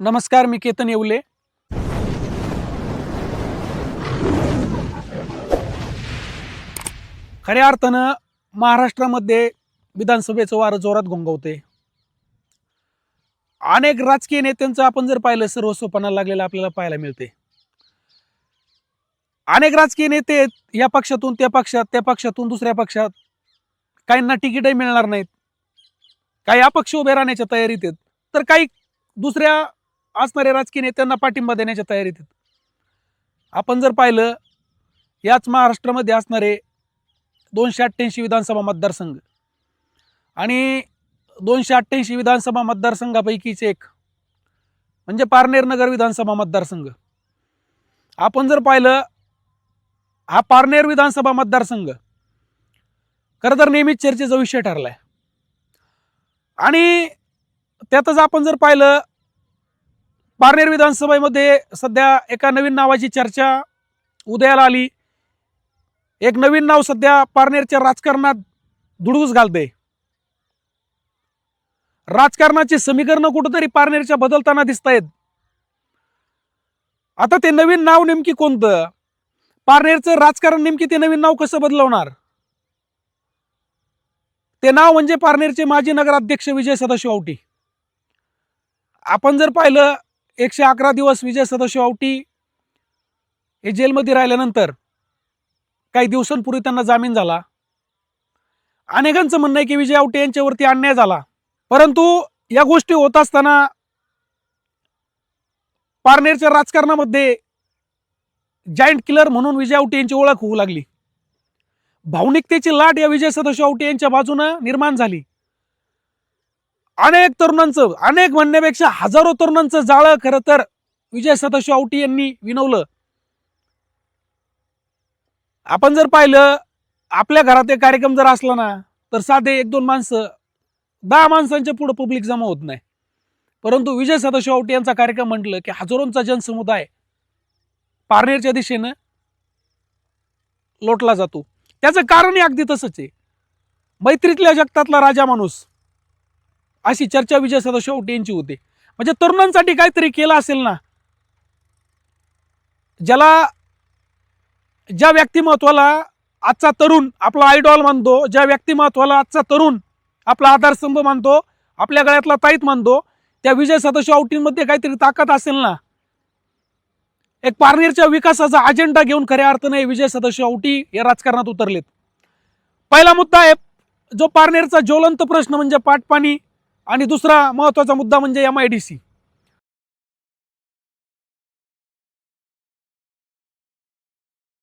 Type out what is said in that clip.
नमस्कार मी केतन येवले. खऱ्या अर्थानं महाराष्ट्रामध्ये विधानसभेचं वारं जोरात घोंगवते अनेक राजकीय नेत्यांचं आपण जर पाहिलं सर्वस्वपणा लागलेलं आपल्याला पाहायला मिळते. अनेक राजकीय नेते या पक्षातून त्या पक्षात त्या पक्षातून दुसऱ्या पक्षात. काहींना तिकीटही मिळणार नाहीत. काही अपक्ष उभे राहण्याच्या तयारीत आहेत. तर काही दुसऱ्या असणाऱ्या राजकीय नेत्यांना पाठिंबा देण्याच्या तयारीत आहेत. आपण जर पाहिलं याच महाराष्ट्रामध्ये असणारे दोनशे अठ्ठ्याऐंशी विधानसभा मतदारसंघ आणि दोनशे अठ्ठ्याऐंशी विधानसभा मतदारसंघापैकीच एक म्हणजे पारनेर नगर विधानसभा मतदारसंघ. आपण जर पाहिलं हा पारनेर विधानसभा मतदारसंघ खरं तर नेहमीच चर्चेचा विषय ठरलाय. आणि त्यातच आपण जर पाहिलं पारनेर विधानसभेमध्ये सध्या एका नवीन नावाची चर्चा उदयाला आली. एक नवीन नाव सध्या पारनेरच्या राजकारणात दुडूस घालते. राजकारणाची समीकरणं कुठंतरी पारनेरच्या बदलताना दिसत आहेत आता ते नवीन नाव नेमकी कोणतं? पारनेरचं राजकारण नेमकी ते नवीन नाव कसं बदलवणार? ते नाव म्हणजे पारनेरचे माजी नगराध्यक्ष विजय सदाशिव आवटी. आपण जर पाहिलं एकशे अकरा दिवस विजय सदाशिव आवटी हे जेलमध्ये राहिल्यानंतर काही दिवसांपूर्वी त्यांना जामीन झाला. अनेकांचं म्हणणं आहे की विजय आवटे यांच्यावरती अन्याय झाला. परंतु या गोष्टी होत असताना पारनेरच्या राजकारणामध्ये जायंट किलर म्हणून विजय आवटे यांची ओळख होऊ लागली. भावनिकतेची लाट या विजय सदाशिव आवटे यांच्या बाजूनं निर्माण झाली. अनेक तरुणांचं अनेक म्हणण्यापेक्षा हजारो तरुणांचं जाळं खरं तर विजय सदाशिव आवटी यांनी विनवलं. आपण जर पाहिलं आपल्या घरात एक कार्यक्रम जर असला ना तर साधे एक दोन माणसं दहा माणसांच्या पुढे पब्लिक जमा होत नाही. परंतु विजय सदाशिव आवटी यांचा कार्यक्रम म्हटलं की हजारोंचा जनसमुदाय पारनेरच्या दिशेनं लोटला जातो. त्याचं कारणही अगदी तसंच आहे. मैत्रीतल्या जगतातला राजा माणूस अशी चर्चा विजय सदा शेवटी यांची होते. म्हणजे तरुणांसाठी काहीतरी केलं असेल ना ज्याला ज्या व्यक्तिमत्वाला आजचा तरुण आपला आयडॉल मानतो ज्या व्यक्तिमत्वाला आजचा तरुण आपला आधारस्तंभ मानतो आपल्या गळ्यातला ताईत मानतो त्या विजय सदस्य औटींमध्ये काहीतरी ताकद असेल ना? एक पारनेरच्या विकासाचा अजेंडा घेऊन खऱ्या अर्थाने विजय सदस्य औटी या राजकारणात उतरलेत. पहिला मुद्दा आहे जो पारनेरचा ज्वलंत प्रश्न म्हणजे पाटपाणी आणि दुसरा महत्त्वाचा मुद्दा म्हणजे एम आय डी सी